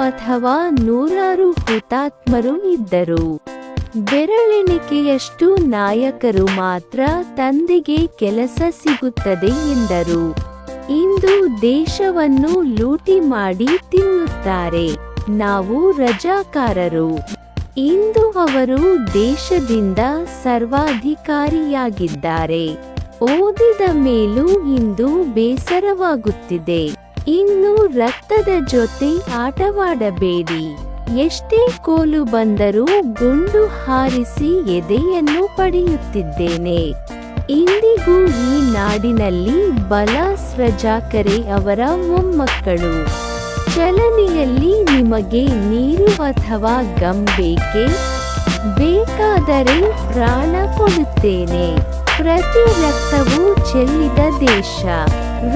ಅಥವಾ ನೂರಾರು ಹುತಾತ್ಮರು ಇದ್ದರು. ಬೆರಳೆಣಿಕೆಯಷ್ಟು ನಾಯಕರು ಮಾತ್ರ ತಂದೆಗೆ ಕೆಲಸ ಸಿಗುತ್ತದೆ ಎಂದರು. ಇಂದು ದೇಶವನ್ನು ಲೂಟಿ ಮಾಡಿ ತಿನ್ನುತ್ತಾರೆ. ನಾವು ರಜಾಕಾರರು. ಇಂದು ಅವರು ದೇಶದಿಂದ ಸರ್ವಾಧಿಕಾರಿಯಾಗಿದ್ದಾರೆ. ಓದಿದ ಮೇಲೂ ಇಂದು ಬೇಸರವಾಗುತ್ತಿದೆ. ಇನ್ನು ರಕ್ತದ ಜೊತೆ ಆಟವಾಡಬೇಡಿ. ಎಷ್ಟೇ ಕೋಲು ಬಂದರೂ ಗುಂಡು ಹಾರಿಸಿ ಎದೆಯನ್ನು ಪಡೆಯುತ್ತಿದ್ದೇನೆ. ಇಂದಿಗೂ ಈ ನಾಡಿನಲ್ಲಿ ಬಲ ಸ್ರಜಾಕರೆ ಅವರ ಮೊಮ್ಮಕ್ಕಳು. ಚಲನೆಯಲ್ಲಿ ನಿಮಗೆ ನೀರು ಅಥವಾ ಗಮ್ ಬೇಕೆ? ಬೇಕಾದರೆ ಪ್ರಾಣ ಕೊಡುತ್ತೇನೆ. ಪ್ರತಿ ರಕ್ತವೂ ಚೆಲ್ಲಿದ ದೇಶ.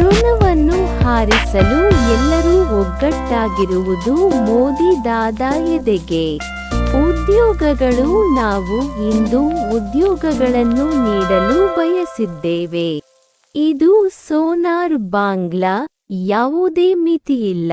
ಋಣವನ್ನು ಹಾರಿಸಲು ಎಲ್ಲರೂ ಒಗ್ಗಟ್ಟಾಗಿರುವುದು ಮೋದಿ ದಾದಾ ಉದ್ಯೋಗಗಳು ನಾವು ಇಂದು ಉದ್ಯೋಗಗಳನ್ನು ನೀಡಲು ಬಯಸಿದ್ದೇವೆ. ಇದು ಸೋನಾರ್ ಬಾಂಗ್ಲಾ, ಯಾವುದೇ ಮಿತಿಯಿಲ್ಲ.